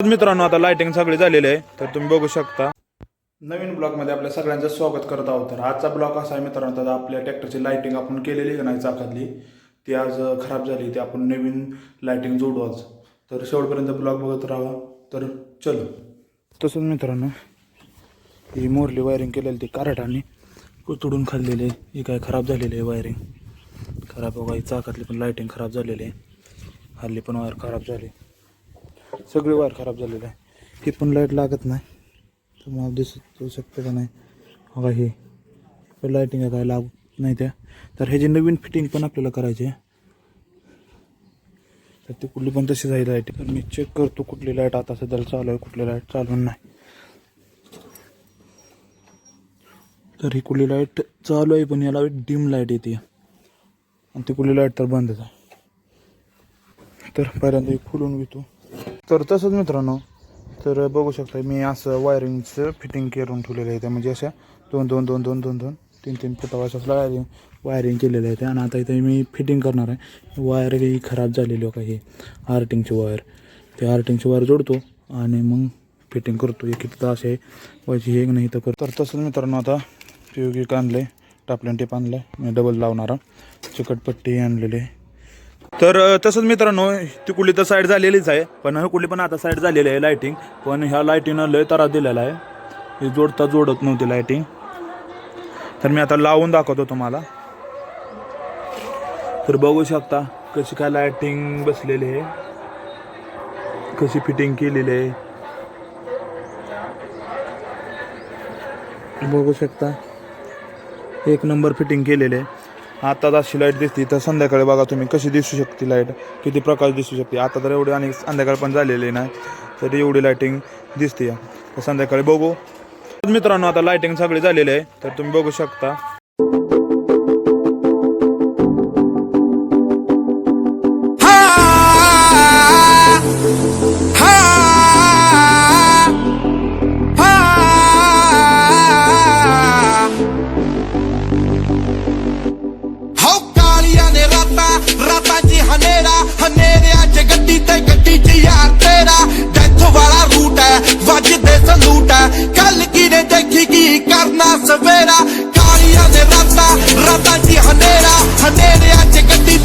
मित्रांनो आता लाइटिंग सगळी झालेली आहे तर तुम्ही बघू शकता. नवीन ब्लॉगमध्ये आपल्या सगळ्यांचं स्वागत करत आहोत. तर आजचा ब्लॉग असा आहे मित्रांनो तर आपल्या ट्रॅक्टरची लाइटिंग आपण केलेली आहे नाही चाकातली ती आज खराब झाली ती आपण नवीन लाइटिंग जोडू आज. तर शेवटपर्यंत ब्लॉग बघत राहा. तर चलो. तसंच मित्रांनो ही मोरली वायरिंग केलेली ती कारटाने तुडून खाल्लेली आहे. ही काय खराब झालेली आहे वायरिंग खराब बघा ही चाकातली पण लाइटिंग खराब झालेली आहे. हल्ली पण वायर खराब झाली. सगळी वायर खराब झालेली आहे. ही पण लाइट लागत नाही. तुम्हाला दिसत शकतं का नाही? बघा हे पण लाईटिंग काय? लागत नाही त्या. तर ह्याची नवीन फिटिंग पण आपल्याला करायची आहे. तर ती कुठली पण तशी जाईल लाइट तर मी चेक करतो कुठली लाइट आता सध्याला चालू आहे कुठली लाइट चालू नाही. तर ही कुठली लाइट चालू आहे पण याला डिम लाइट येते. आणि ती कुठली लाइट तर बंदच आहे. तर पहिल्यांदा खुलून घेतो. तर तसंच मित्रांनो तर बघू शकता मी असं वायरिंगचं फिटिंग करून ठेवलेलं आहे. म्हणजे अशा दोन दोन दोन दोन दोन दोन तीन तीन फुटा वायरिंग वायरिंग केलेलं आहे. ते आणि आता इथे मी फिटिंग करणार आहे. वायर ही खराब झालेली आहे का ही? आर्टिंगची वायर ते आर्टिंगची वायर जोडतो आणि मग फिटिंग करतो. एक एकदा असे व्हायची एक नाही तर करतो. तर तसंच मित्रांनो आता पी आणलं आहे टापल्यान टेप आणलं आहे मी डबल लावणारा चिकटपट्टी आणलेली आहे. तर तसंच मित्रांनो ती कुठली तर साईड झालेलीच आहे पण हे कुठली पण आता साईड झालेली आहे लाईटिंग पण ह्या लाईटीनं लय तरा दिलेला आहे. हे जोडता जोडत नव्हती लाईटिंग तर मी आता लावून दाखवतो तुम्हाला. तर बघू शकता कशी काय लाईटिंग बसलेली आहे. कशी फिटिंग केलेली आहे. बघू शकता. एक नंबर फिटिंग केलेले आहे. आता अशी लाइट दिसते. तर संध्याकाळी बघा तुम्ही कशी दिसू शकते लाइट किती प्रकाश दिसू शकते. आता तर एवढी आणि संध्याकाळ पण झालेली नाही. तर एवढी लाईटिंग दिसते तर संध्याकाळी बघू. मित्रांनो आता लाईटिंग सगळी झालेली आहे. तर तुम्ही बघू शकता. ਕੱਲ ਕੀ ਨੇ ਦੇਖੀ ਕੀ ਕਰਨਾ ਸਵੇਰਾ ਕਾਲੀਆਂ ਦੇ ਰਾਤਾਂ ਰਾਤਾਂ 'ਚ ਹਨੇਰਾ ਹਨੇਰਿਆਂ 'ਚ ਗੱਡੀ